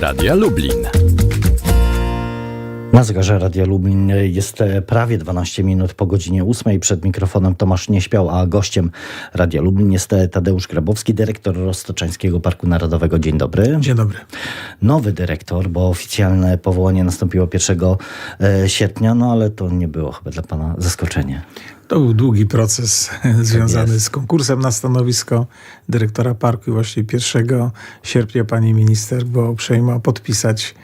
Radia Lublin. Na zegarze Radia Lublin jest e, prawie 12 minut po godzinie 8. Przed mikrofonem Tomasz Nieśpiał, a gościem Radia Lublin jest e, Tadeusz Grabowski, dyrektor Roztoczańskiego Parku Narodowego. Dzień dobry. Dzień dobry. Nowy dyrektor, bo oficjalne powołanie nastąpiło 1 e, sierpnia, no ale to nie było chyba dla pana zaskoczenie. To był długi proces związany jest. z konkursem na stanowisko dyrektora parku i właśnie 1 sierpnia pani minister była uprzejma podpisać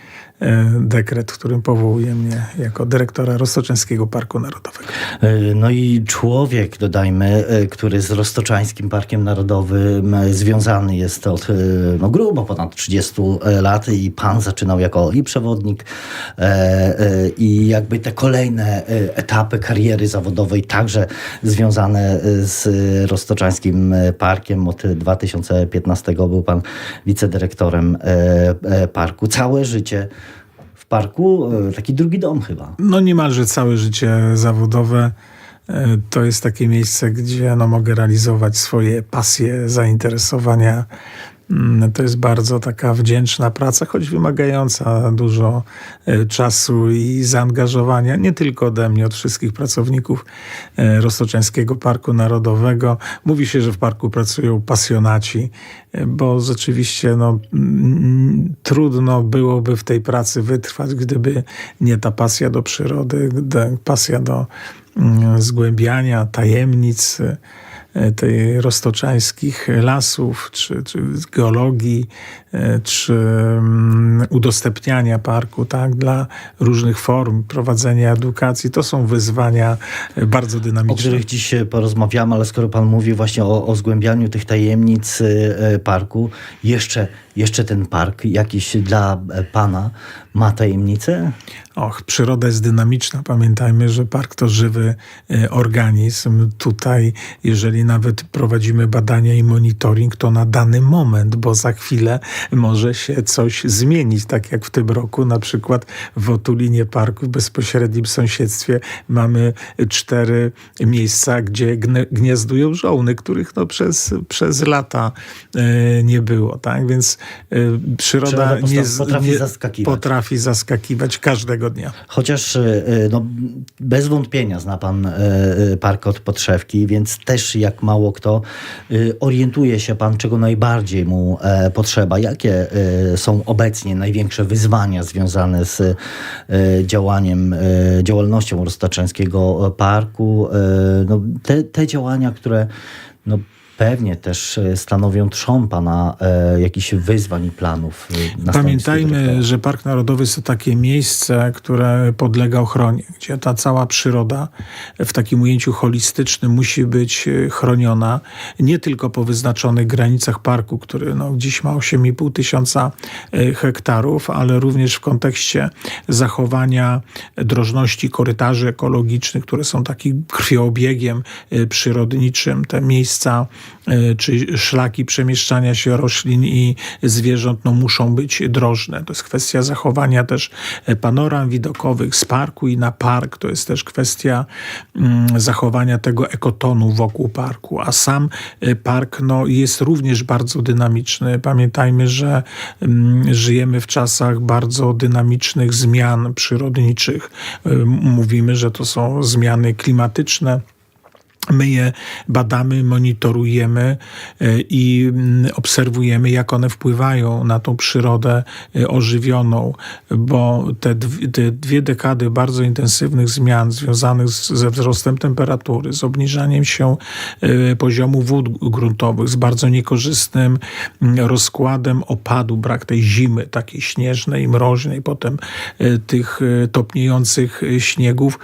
dekret, w którym powołuje mnie jako dyrektora Roztoczęskiego Parku Narodowego. E, No i człowiek, dodajmy, e, który z Roztoczańskim Parkiem Narodowym e, związany jest od e, no, grubo ponad 30 lat i pan zaczynał jako i przewodnik e, e, i jakby te kolejne e, etapy kariery zawodowej także związane e, z Roztoczańskim Parkiem. Od 2015 był pan wicedyrektorem e, e, parku. Całe życie parku, e, taki drugi dom chyba. No niemalże całe życie zawodowe e, to jest takie miejsce, gdzie no, mogę realizować swoje pasje, zainteresowania. Mm, To jest bardzo taka wdzięczna praca, choć wymagająca dużo e, czasu i zaangażowania, nie tylko ode mnie, od wszystkich pracowników e, Roztoczańskiego Parku Narodowego. Mówi się, że w parku pracują pasjonaci, e, bo rzeczywiście no, mm, trudno byłoby w tej pracy wytrwać, gdyby nie ta pasja do przyrody, pasja do mm, zgłębiania tajemnic tej roztoczańskich lasów, czy, czy geologii, e, czy mm, udostępniania parku tak, dla różnych form prowadzenia edukacji. To są wyzwania e, bardzo o dynamiczne. których dziś e, porozmawiamy, ale skoro pan mówi właśnie o, o zgłębianiu tych tajemnic e, parku, jeszcze, jeszcze ten park jakiś dla e, pana ma tajemnice? Och, przyroda jest dynamiczna. Pamiętajmy, że park to żywy e, organizm. Tutaj, jeżeli nawet prowadzimy badania i monitoring, to na dany moment, bo za chwilę może się coś zmienić. Tak jak w tym roku, na przykład w Otulinie Parku w bezpośrednim sąsiedztwie mamy cztery miejsca, gdzie gniazdują żołny, których no przez, przez lata e, nie było. Tak? Więc przyroda, Przyroda posta- nie, potrafi nie, zaskakiwać. potrafi zaskakiwać każdego dnia. Chociaż e, no, bez wątpienia zna pan park od podszewki, więc też jak mało kto orientuje się pan, czego najbardziej mu e, potrzeba. Jakie są obecnie największe wyzwania związane z działaniem, działalnością Roztaczańskiego Parku? No, te, te działania, które no, pewnie też e, stanowią trzon pana e, jakichś wyzwań i planów. e, Pamiętajmy, że Park Narodowy jest to takie miejsce, które podlega ochronie, gdzie ta cała przyroda w takim ujęciu holistycznym musi być e, chroniona, nie tylko po wyznaczonych granicach parku, który no, dziś ma 8,5 tysiąca hektarów, ale również w kontekście zachowania drożności korytarzy ekologicznych, które są takim krwioobiegiem przyrodniczym. Te miejsca czy szlaki przemieszczania się roślin i zwierząt no, muszą być drożne. To jest kwestia zachowania też e, panoram widokowych z parku i na park. To jest też kwestia mm, zachowania tego ekotonu wokół parku. A sam e, park no, jest również bardzo dynamiczny. Pamiętajmy, że mm, żyjemy w czasach bardzo dynamicznych zmian przyrodniczych. E, Mówimy, że to są zmiany klimatyczne. My je badamy, monitorujemy e, i mm, obserwujemy, jak one wpływają na tą przyrodę e, ożywioną, bo te, dw- te dwie dekady bardzo intensywnych zmian związanych ze wzrostem temperatury, z obniżaniem się e, poziomu wód gruntowych, z bardzo niekorzystnym mm, rozkładem opadu, brak tej zimy takiej śnieżnej, mroźnej, potem tych topniejących śniegów,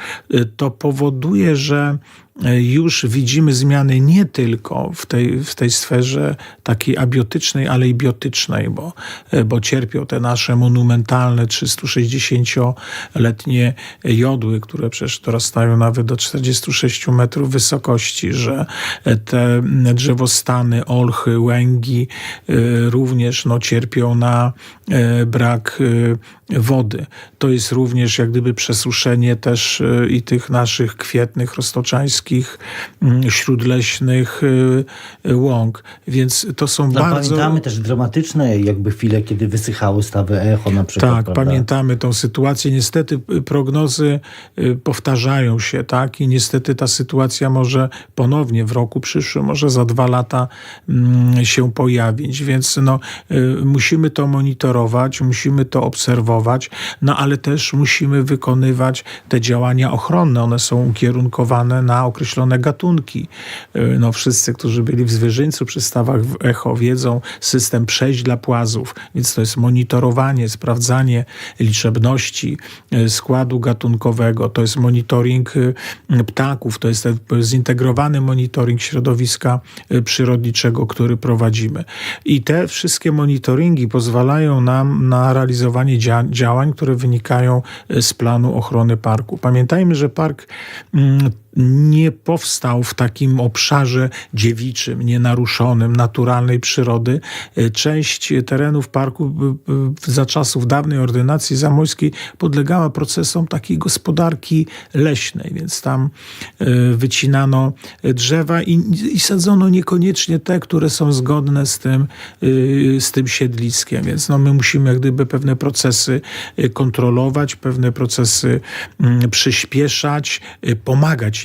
to powoduje, że już widzimy zmiany nie tylko w tej, w tej sferze takiej abiotycznej, ale i biotycznej, bo, e, bo cierpią te nasze monumentalne 360-letnie jodły, które przecież dorastają nawet do 46 metrów wysokości, że e, te drzewostany, olchy, łęgi e, również no, cierpią na e, brak e, wody. To jest również jak gdyby przesuszenie też e, i tych naszych kwietnych, roztoczańskich polskich mm, śródleśnych y, y, łąk. Więc to są No, bardzo... Pamiętamy też dramatyczne jakby chwile, kiedy wysychały stawy echo na przykład. Tak, prawda? pamiętamy tą sytuację. Niestety y, prognozy powtarzają się, tak? I niestety ta sytuacja może ponownie w roku przyszłym, może za dwa lata mm, się pojawić. Więc no, musimy to monitorować, musimy to obserwować, no ale też musimy wykonywać te działania ochronne. One są ukierunkowane na określone gatunki. Y, No, wszyscy, którzy byli w zwierzyńcu przy stawach w echo wiedzą system przejść dla płazów, więc to jest monitorowanie, sprawdzanie liczebności y, składu gatunkowego, to jest monitoring y, ptaków, to jest ten zintegrowany monitoring środowiska przyrodniczego, który prowadzimy. I te wszystkie monitoringi pozwalają nam na realizowanie dzia- działań, które wynikają z planu ochrony parku. Pamiętajmy, że park mm, nie powstał w takim obszarze dziewiczym, nienaruszonym, naturalnej przyrody. Y, Część terenów parku y, y, za czasów dawnej ordynacji zamojskiej podlegała procesom takiej gospodarki leśnej, więc tam wycinano drzewa i, i sadzono niekoniecznie te, które są zgodne z tym, z tym siedliskiem. Więc no, my musimy jak gdyby pewne procesy kontrolować, pewne procesy mm, przyspieszać,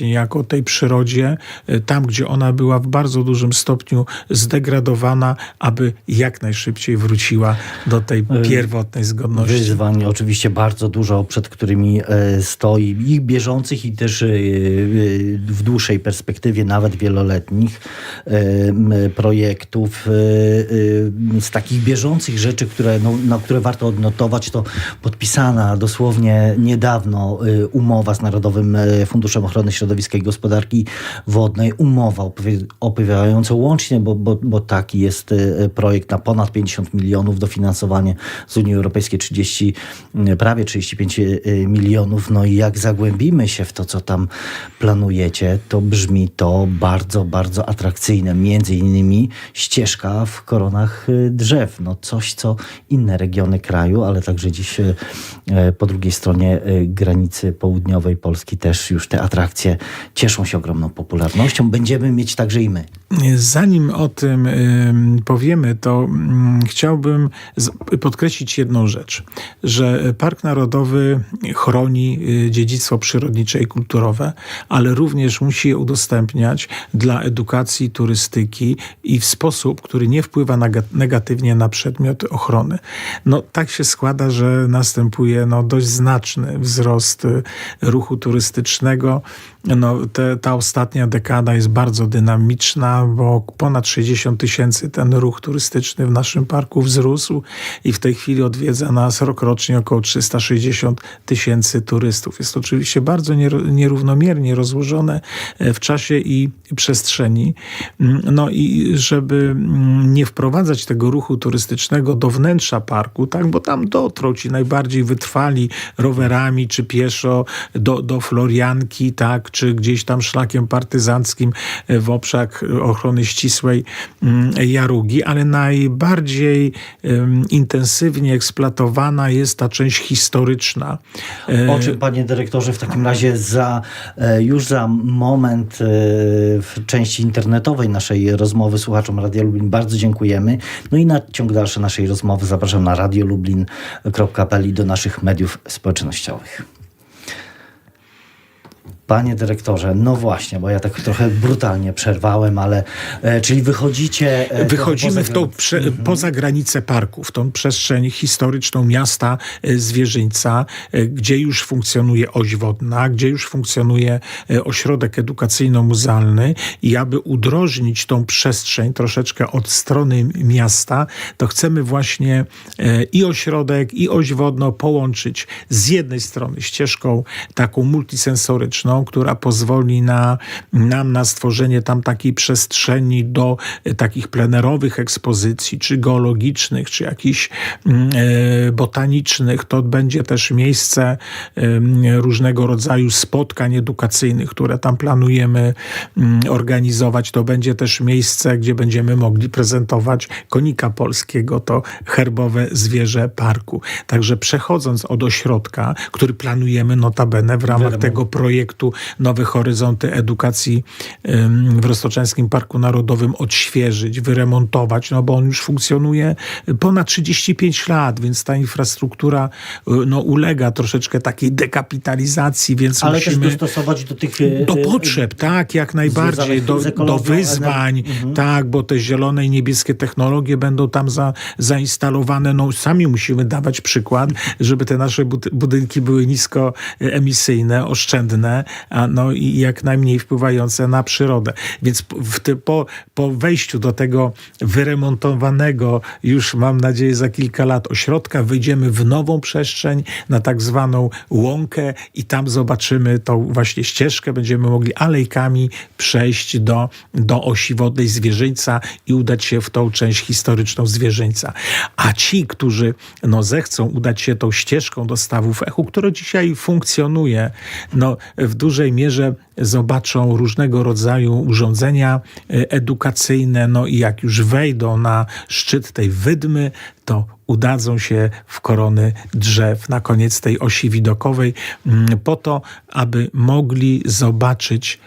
y, pomagać niejako tej przyrodzie, y, tam gdzie ona była w bardzo dużym stopniu zdegradowana, aby jak najszybciej wróciła do tej pierwotnej zgodności. Wyzwań oczywiście bardzo dużo, przed którymi e, stoi i bieżących, i też e, e, w dłuższej perspektywie, nawet wieloletnich projektów. Z takich bieżących rzeczy, które, no, na które warto odnotować, to podpisana dosłownie niedawno umowa z Narodowym Funduszem Ochrony Środowiska i Gospodarki Wodnej. Umowa opowiadająca łącznie, bo, bo, bo taki jest e, projekt na ponad 50 milionów, dofinansowanie z Unii Europejskiej 30, m, prawie 35 e, milionów. No i jak zagłębimy się w to, co tam planujecie, to brzmi to bardzo, bardzo atrakcyjne. Między innymi ścieżka w koronach e, drzew. No coś, co inne regiony kraju, ale także dziś e, e, po drugiej stronie e, granicy południowej Polski też już te atrakcje cieszą się ogromną popularnością. Będziemy mieć także i my. Zanim o tym ym, powiemy, to ym, chciałbym podkreślić jedną rzecz, że Park Narodowy chroni y, dziedzictwo przyrodnicze i kulturowe, ale również musi je udostępniać dla edukacji, turystyki i w sposób, który nie wpływa negatywnie na przedmiot ochrony. No tak się składa, że następuje no, dość znaczny wzrost y, ruchu turystycznego. No, te, ta ostatnia dekada jest bardzo dynamiczna, bo ponad 60 tysięcy ten ruch turystyczny w naszym parku wzrósł i w tej chwili odwiedza nas rokrocznie około 360 tysięcy turystów. Jest to oczywiście bardzo nier- nierównomiernie rozłożone e, w czasie i przestrzeni. Mm, No i żeby mm, nie wprowadzać tego ruchu turystycznego do wnętrza parku, tak, bo tam dotrą ci najbardziej wytrwali rowerami czy pieszo do, do Florianki, tak, czy gdzieś tam szlakiem partyzanckim e, w obszar ochrony ścisłej mm, Jarugi, ale najbardziej intensywnie eksploatowana jest ta część historyczna. E, O czym, panie dyrektorze, w takim razie za, e, już za moment w części internetowej naszej rozmowy słuchaczom Radia Lublin bardzo dziękujemy. No i na ciąg dalszy naszej rozmowy zapraszam na radiolublin.pl i do naszych mediów społecznościowych. Panie dyrektorze, no właśnie, bo ja tak trochę brutalnie przerwałem, ale e, czyli wychodzicie. e, Wychodzimy trochę w poza tą prze, poza granicę parku, w tą przestrzeń historyczną miasta e, Zwierzyńca, e, gdzie już funkcjonuje oś wodna, gdzie już funkcjonuje e, ośrodek edukacyjno-muzealny i aby udrożnić tą przestrzeń troszeczkę od strony miasta, to chcemy właśnie e, i ośrodek, i oś wodną połączyć z jednej strony ścieżką taką multisensoryczną, która pozwoli na, nam na stworzenie tam takiej przestrzeni do e, takich plenerowych ekspozycji, czy geologicznych, czy jakichś mm, e, botanicznych. To będzie też miejsce różnego rodzaju spotkań edukacyjnych, które tam planujemy mm, organizować. To będzie też miejsce, gdzie będziemy mogli prezentować konika polskiego, to herbowe zwierzę parku. Także przechodząc od ośrodka, który planujemy notabene w ramach Wiadomo. tego projektu projektu Nowe Horyzonty Edukacji w Roztoczeńskim Parku Narodowym odświeżyć, wyremontować, no bo on już funkcjonuje ponad 35 lat, więc ta infrastruktura y, no, ulega troszeczkę takiej dekapitalizacji, więc Ale musimy... też dostosować do tych... e, Do e, potrzeb, tak, jak najbardziej, do, do wyzwań, ener- tak, bo te zielone i niebieskie technologie będą tam za, zainstalowane. No, sami musimy dawać przykład, żeby te nasze bud- budynki były niskoemisyjne, oszczędne, a no i jak najmniej wpływające na przyrodę. Więc ty, po, po wejściu do tego wyremontowanego już mam nadzieję za kilka lat ośrodka wyjdziemy w nową przestrzeń na tak zwaną łąkę i tam zobaczymy tą właśnie ścieżkę, będziemy mogli alejkami przejść do, do osi wodnej Zwierzyńca i udać się w tą część historyczną Zwierzyńca. A ci, którzy no, zechcą udać się tą ścieżką do stawów echu, które dzisiaj funkcjonuje, no, w dużej mierze zobaczą różnego rodzaju urządzenia e, edukacyjne, no i jak już wejdą na szczyt tej wydmy, to udadzą się w korony drzew na koniec tej osi widokowej, mm, po to, aby mogli zobaczyć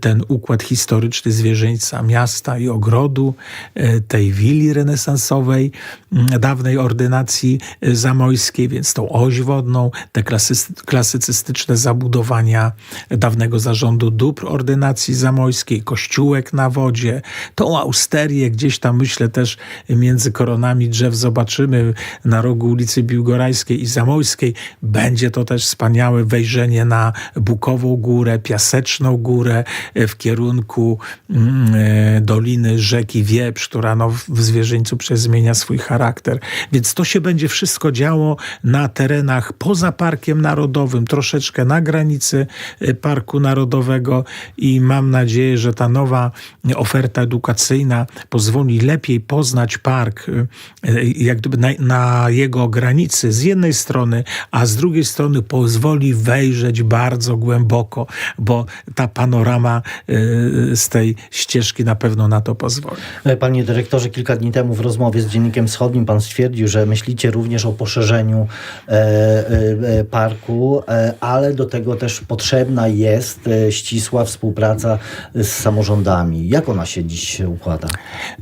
ten układ historyczny zwierzyńca, miasta i ogrodu, e, tej willi renesansowej, m, dawnej ordynacji e, zamojskiej, więc tą oś wodną, te klasy, klasycystyczne zabudowania dawnego zarządu dóbr ordynacji zamojskiej, kościółek na wodzie, tą austerię gdzieś tam myślę też między koronami drzew zobaczymy na rogu ulicy Biłgorajskiej i Zamojskiej. Będzie to też wspaniałe wejrzenie na Bukową Górę, Piaseczną Górę w kierunku mm, e, doliny rzeki Wieprz, która no, w- Zwierzyńcu przezmienia swój charakter. Więc to się będzie wszystko działo na terenach poza Parkiem Narodowym, troszeczkę na granicy e, Parku Narodowego i mam nadzieję, że ta nowa oferta edukacyjna pozwoli lepiej poznać park, e, jak gdyby na, na jego granicy z jednej strony, a z drugiej strony pozwoli wejrzeć bardzo głęboko, bo ta panorama e, z tej ścieżki na pewno na to pozwoli. E, Panie dyrektorze, kilka dni temu w rozmowie z Dziennikiem Wschodnim pan stwierdził, że myślicie również o poszerzeniu e, parku, ale do tego też potrzebna jest ścisła współpraca z samorządami. Jak ona się dziś układa?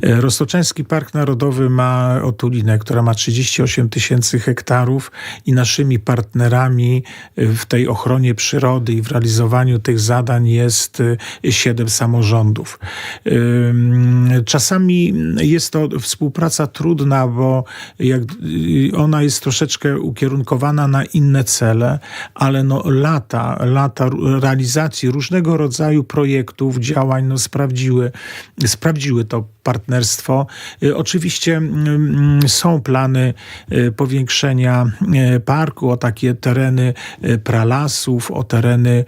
Roztoczeński Park Narodowy ma otulinę, która ma 38 tysięcy hektarów i naszymi partnerami w tej ochronie przyrody i w realizowaniu tych zadań jest siedem samorządów. Czasami jest to współpraca trudna, bo jak, y, ona jest troszeczkę ukierunkowana na inne cele, ale no lata, lata realizacji różnego rodzaju projektów, działań no sprawdziły, sprawdziły to partnerstwo. Y, Oczywiście są plany y, powiększenia parku o takie tereny pralasów, o tereny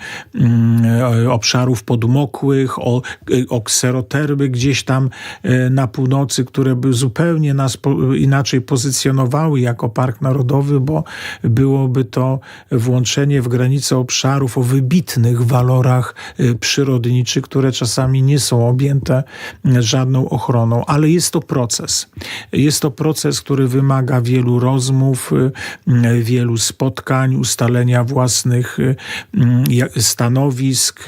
obszarów podmokłych, o, o kserotermy gdzieś tam y, na północy, które by zupełnie nas inaczej pozycjonowały jako park narodowy, bo byłoby to włączenie w granice obszarów o wybitnych walorach y, przyrodniczych, które czasami nie są objęte y, żadną ochroną, ale jest to proces. Jest to proces, który wymaga wielu rozmów, wielu spotkań, ustalenia własnych stanowisk,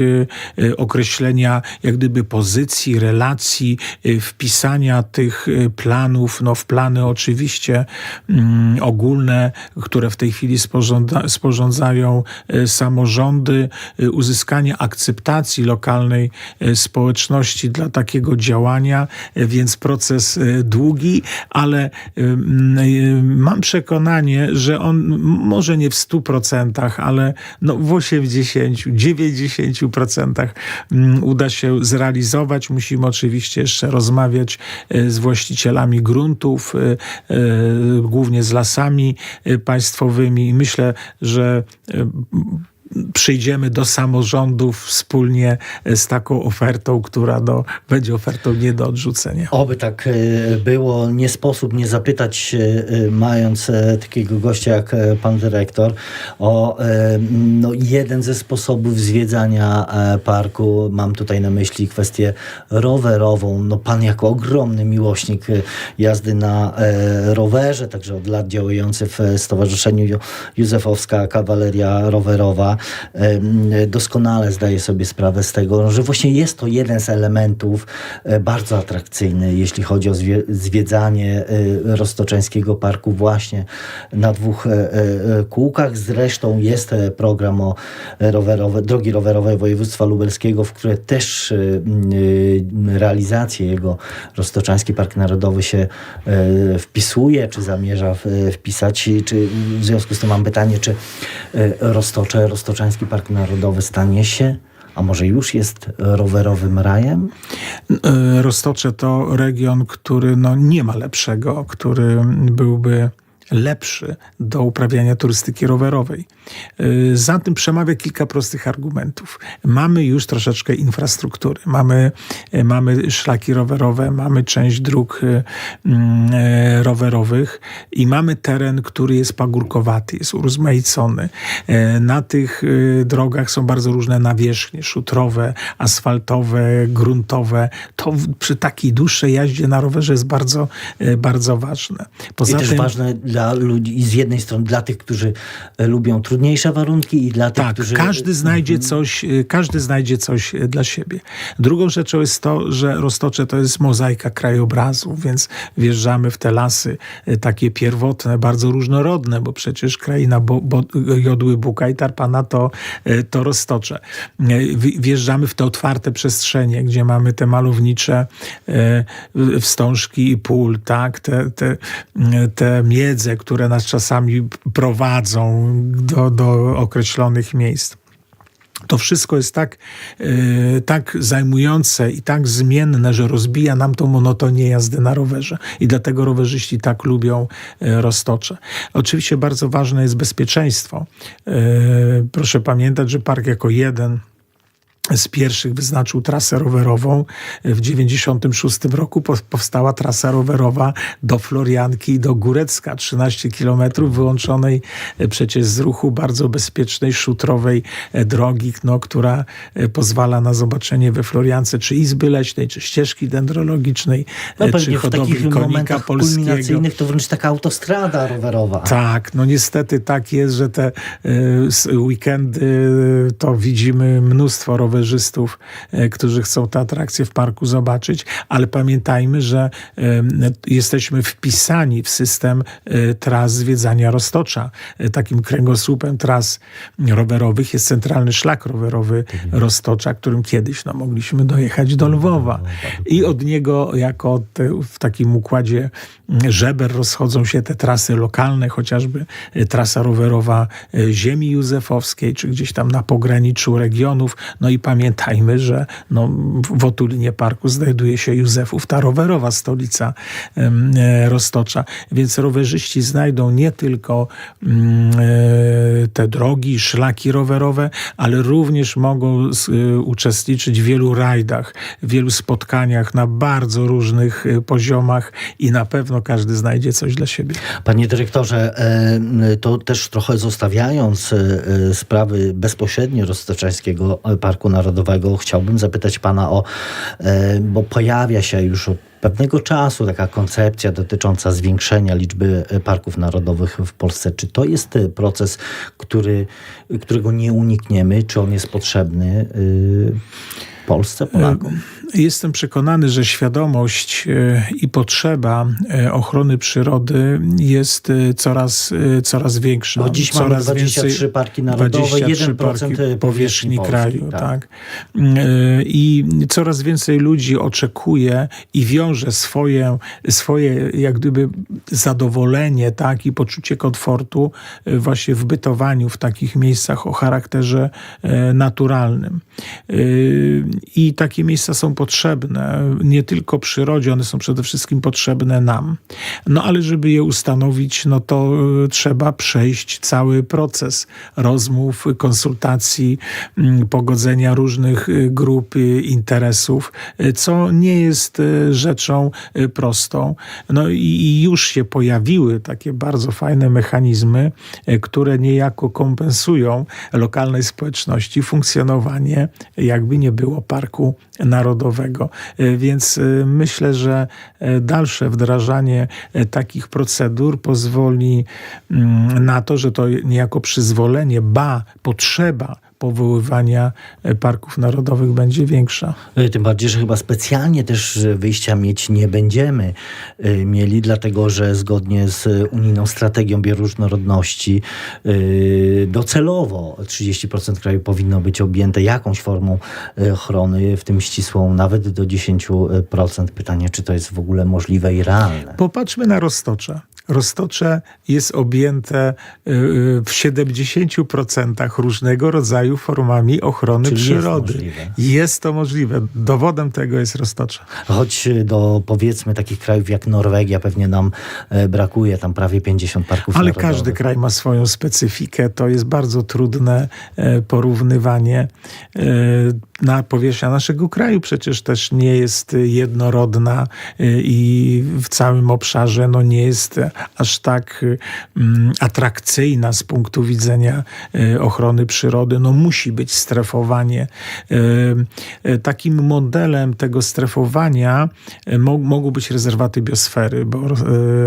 określenia jak gdyby pozycji, relacji, y, wpisania tych y, planów, no w plany oczywiście mm, ogólne, które w tej chwili sporządza, sporządzają y, samorządy, uzyskanie akceptacji lokalnej społeczności dla takiego działania, więc proces długi, ale y, mam przekonanie, że on może nie w 100%, ale no w 80, 90% mm, uda się zrealizować. Musimy oczywiście jeszcze rozmawiać y, z właścicielami gruntów, y, y, głównie z lasami państwowymi myślę, że przyjdziemy do samorządów wspólnie z taką ofertą, która no, będzie ofertą nie do odrzucenia. Oby tak e, było. Nie sposób nie zapytać, e, e, mając e, takiego gościa jak e, pan dyrektor, o e, no, jeden ze sposobów zwiedzania e, parku. Mam tutaj na myśli kwestię rowerową. No, pan jako ogromny miłośnik e, jazdy na e, rowerze, także od lat działający w e, Stowarzyszeniu Józefowska Kawaleria Rowerowa. Doskonale zdaje sobie sprawę z tego, że właśnie jest to jeden z elementów e, bardzo atrakcyjny, jeśli chodzi o zwie- zwiedzanie e, Roztoczeńskiego Parku właśnie na dwóch e, kółkach. Zresztą jest program o rowerowe, drogi rowerowe województwa lubelskiego, w które też realizację jego Roztoczański Park Narodowy się wpisuje, czy zamierza wpisać. Czy w związku z tym mam pytanie, czy e, Roztocze, Roztoczański Park Narodowy stanie się, a może już jest rowerowym rajem? E, Roztocze to region, który no, nie ma lepszego, który byłby lepszy do uprawiania turystyki rowerowej. E, Za tym przemawia kilka prostych argumentów. Mamy już troszeczkę infrastruktury, mamy, e, mamy szlaki rowerowe, mamy część dróg e, mm, rowerowych i mamy teren, który jest pagórkowaty, jest urozmaicony. Na tych drogach są bardzo różne nawierzchnie, szutrowe, asfaltowe, gruntowe. To przy takiej dłuższej jaździe na rowerze jest bardzo, bardzo ważne. I Poza też tym, ważne dla ludzi, i z jednej strony dla tych, którzy e, lubią trudniejsze warunki i dla tych, Tak, którzy... każdy znajdzie coś, y, każdy znajdzie coś y, dla siebie. Drugą rzeczą jest to, że Roztocze to jest mozaika krajobrazu, więc wjeżdżamy w te lasy takie pierwotne, bardzo różnorodne, bo przecież kraina bo, bo, Jodły Buka i Tarpana to, to Roztocze. Wj- Wjeżdżamy w te otwarte przestrzenie, gdzie mamy te malownicze wstążki i pól, tak? te, te, te które nas czasami prowadzą do, do określonych miejsc. To wszystko jest tak, e, tak zajmujące i tak zmienne, że rozbija nam tą monotonię jazdy na rowerze. I dlatego rowerzyści tak lubią e, roztocze. Oczywiście bardzo ważne jest bezpieczeństwo. E, proszę pamiętać, że park jako jeden z pierwszych wyznaczył trasę rowerową. W 96 roku po- powstała trasa rowerowa do Florianki i do Górecka, 13 kilometrów wyłączonej e, przecież z ruchu bardzo bezpiecznej, szutrowej e, drogi, no, która e, pozwala na zobaczenie we Floriance czy izby leśnej, czy ścieżki dendrologicznej, No czy hodowli konika polskiego. kulminacyjnych to wręcz taka autostrada rowerowa. Tak, no niestety tak jest, że te y, weekendy to widzimy mnóstwo rowerzystów, y, którzy chcą te atrakcje w parku zobaczyć, ale pamiętajmy, że jesteśmy wpisani w system y, tras zwiedzania Roztocza. Y, Takim kręgosłupem tras rowerowych jest centralny szlak rowerowy Roztocza, którym kiedyś no, mogliśmy dojechać do Lwowa. I od niego jako te, w takim układzie żeber rozchodzą się te trasy lokalne, chociażby trasa rowerowa ziemi józefowskiej, czy gdzieś tam na pograniczu regionów. No i pamiętajmy, że no, w- otulinie parku znajduje się Józefów, ta rowerowa stolica e, Roztocza. Więc rowerzyści znajdą nie tylko mm, e, te drogi, szlaki rowerowe, ale również mogą y, uczestniczyć w wielu rajdach, w wielu spotkaniach na bardzo różnych poziomach i na pewno każdy znajdzie coś dla siebie. Panie dyrektorze, e, to też trochę zostawiając e, e, sprawy bezpośrednio Roztoczańskiego Parku Narodowego, chciałbym zapytać pana o, e, bo pojawia się już od pewnego czasu taka koncepcja dotycząca zwiększenia liczby e, parków narodowych w Polsce. Czy to jest e, proces, który, którego nie unikniemy? Czy on jest potrzebny Polsce, Polakom? Jestem przekonany, że świadomość e, i potrzeba e, ochrony przyrody jest e, coraz, coraz większa. Bo dziś mamy coraz 23 parki narodowe, 23 1% parki powierzchni Polski, kraju. tak. Tak. E, I coraz więcej ludzi oczekuje i wiąże swoje, swoje jak gdyby zadowolenie tak, i poczucie komfortu właśnie w bytowaniu w takich miejscach o charakterze naturalnym. I takie miejsca są potrzebne nie tylko przyrodzie, one są przede wszystkim potrzebne nam. No ale żeby je ustanowić, no to e, trzeba przejść cały proces rozmów, konsultacji, mm, pogodzenia różnych e, grup e, interesów, co nie jest rzeczą prostą. No i już się pojawiły takie bardzo fajne mechanizmy, które niejako kompensują lokalnej społeczności funkcjonowanie, jakby nie było Parku Narodowego. E, Więc e, myślę, że e, dalsze wdrażanie takich procedur pozwoli mm, na to, że to niejako przyzwolenie, ba, potrzeba powoływania e, parków narodowych będzie większa. Y, Tym bardziej, że chyba specjalnie też wyjścia mieć nie będziemy y, mieli, dlatego że zgodnie z unijną strategią bioróżnorodności y, docelowo 30% kraju powinno być objęte jakąś formą ochrony, w tym ścisłą nawet do 10%. Pytanie, czy to jest w ogóle możliwe i realne. Popatrzmy na Roztocze. Roztocze jest objęte y, y, w 70% różnego rodzaju formami ochrony Czyli jest przyrody. możliwe. Jest to możliwe. Dowodem tego jest Roztocze. Choć y, do powiedzmy takich krajów jak Norwegia pewnie nam e, brakuje tam prawie 50 parków Ale narodowych. każdy kraj ma swoją specyfikę. To jest bardzo trudne e, porównywanie. Na powierzchnia naszego kraju przecież też nie jest jednorodna e, i w całym obszarze no nie jest aż tak mm, atrakcyjna z punktu widzenia e, ochrony przyrody. No musi być strefowanie. E, Takim modelem tego strefowania mo- mogą być rezerwaty biosfery, bo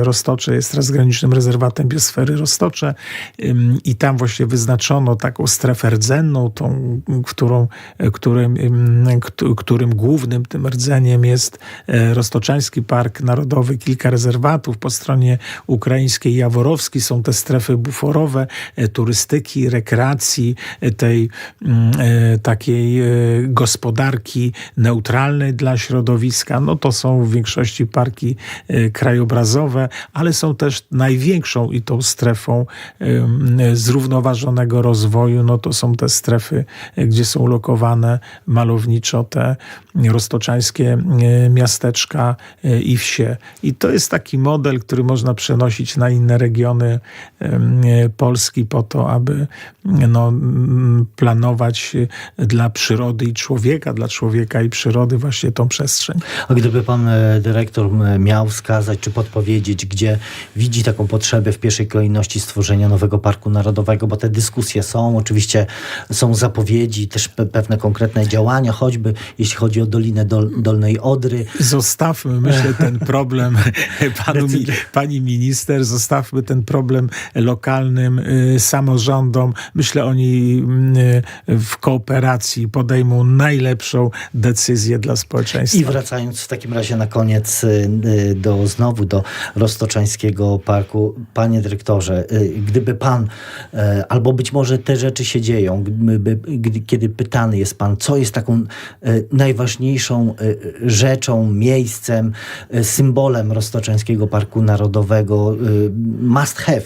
Roztocze jest transgranicznym rezerwatem biosfery Roztocze i tam właśnie wyznaczono taką strefę rdzenną, tą, którą, e, którym, ym, któ- którym głównym tym rdzeniem jest e, Roztoczański Park Narodowy, kilka rezerwatów po stronie ukraińskiej Jaworowski są te strefy buforowe e, turystyki, rekreacji, e, tej mm, takiej gospodarki neutralnej dla środowiska. No to są w większości parki krajobrazowe, ale są też największą i tą strefą zrównoważonego rozwoju. No to są te strefy, gdzie są lokowane malowniczo te roztoczańskie e, miasteczka e, i wsie. I to jest taki model, który można przenosić na inne regiony e, Polski po to, aby no, planować dla przyrody i człowieka, dla człowieka i przyrody właśnie tą przestrzeń. A gdyby pan dyrektor miał wskazać czy podpowiedzieć, gdzie widzi taką potrzebę w pierwszej kolejności stworzenia nowego parku narodowego, bo te dyskusje są, oczywiście są zapowiedzi, też pe pewne konkretne działania, choćby jeśli chodzi o Dolinę Dol Dolnej Odry. Zostawmy, myślę, ten problem panu, mi, pani minister, zostawmy ten problem lokalnym y, samorządom. Myślę, oni y, w kooperacji podejmą najlepszą decyzję dla społeczeństwa. I wracając w takim razie na koniec y, y, do znowu do Roztoczańskiego Parku. Panie dyrektorze, y, gdyby pan, e, albo być może te rzeczy się dzieją, gdyby, gdy, kiedy pytany jest pan, co jest taką e, najważniejszą e, rzeczą, miejscem, e, symbolem Roztoczańskiego Parku Narodowego, must have,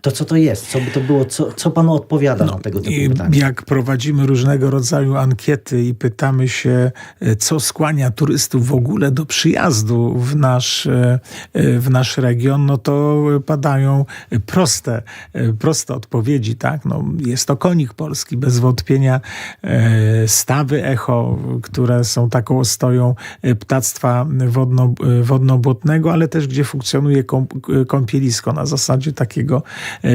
to co to jest? Co by to było? Co, co panu odpowiada na tego typu pytania? jak prowadzimy różnego rodzaju ankiety i pytamy się, e, co skłania turystów w ogóle do przyjazdu w nasz, e, e, w nasz region, no to padają proste, proste odpowiedzi. Tak? No, jest to konik polski, bez wątpienia stawy echo, które są taką ostoją ptactwa wodno, wodno-błotnego, ale też gdzie funkcjonuje kąp, kąpielisko na zasadzie takiego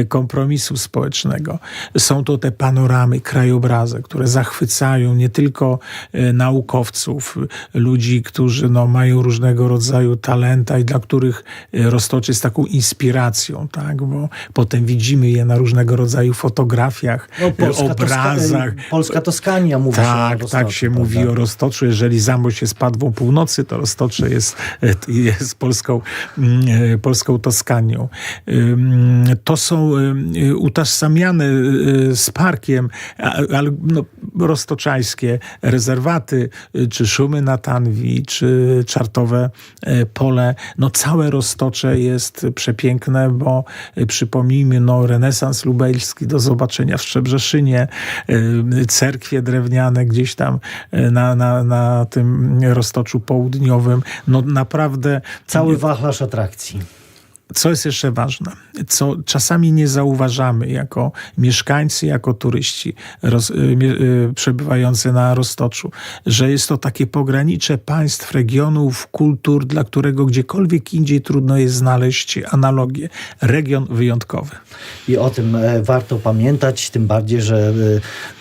kompromisu społecznego. Są to te panoramy, krajobrazy, które zachwycają nie tylko e, naukowców, e, ludzi, którzy no, mają różnego rodzaju talenta i dla których e, Roztoczy jest taką inspiracją, tak? bo potem widzimy je na różnego rodzaju fotografiach, No, e, Polska, obrazach. Toska, Polska Toskania mówi się o Tak, Roztoczu, tak się prawda? mówi o Roztoczu. Jeżeli Zamość jest padwą północy, to Roztocze jest, e, jest polską, mm, e, polską Toskanią. To są y, utożsamiane y, z parkiem, ale no, rezerwaty, czy Szumy na Tanwi, czy Czartowe e, Pole. No całe Roztocze jest przepiękne, bo przypomnijmy, no renesans lubelski do zobaczenia w Szczebrzeszynie, cerkwie drewniane gdzieś tam na, na, na tym Roztoczu Południowym. No naprawdę Cały wachlarz atrakcji. Co jest jeszcze ważne, co czasami nie zauważamy jako mieszkańcy, jako turyści roz, y, y, przebywający na Roztoczu, że jest to takie pogranicze państw, regionów, kultur, dla którego gdziekolwiek indziej trudno jest znaleźć analogię. Region wyjątkowy. I o tym e, warto pamiętać, tym bardziej, że e,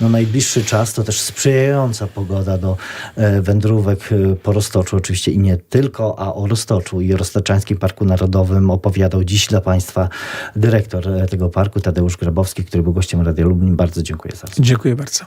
no, najbliższy czas to też sprzyjająca pogoda do e, wędrówek po Roztoczu, oczywiście i nie tylko, a o Roztoczu i Roztoczańskim Parku Narodowym opowiadał dziś dla Państwa dyrektor tego parku, Tadeusz Grabowski, który był gościem Radia Lublin. Bardzo dziękuję za rozmowę. Dziękuję bardzo.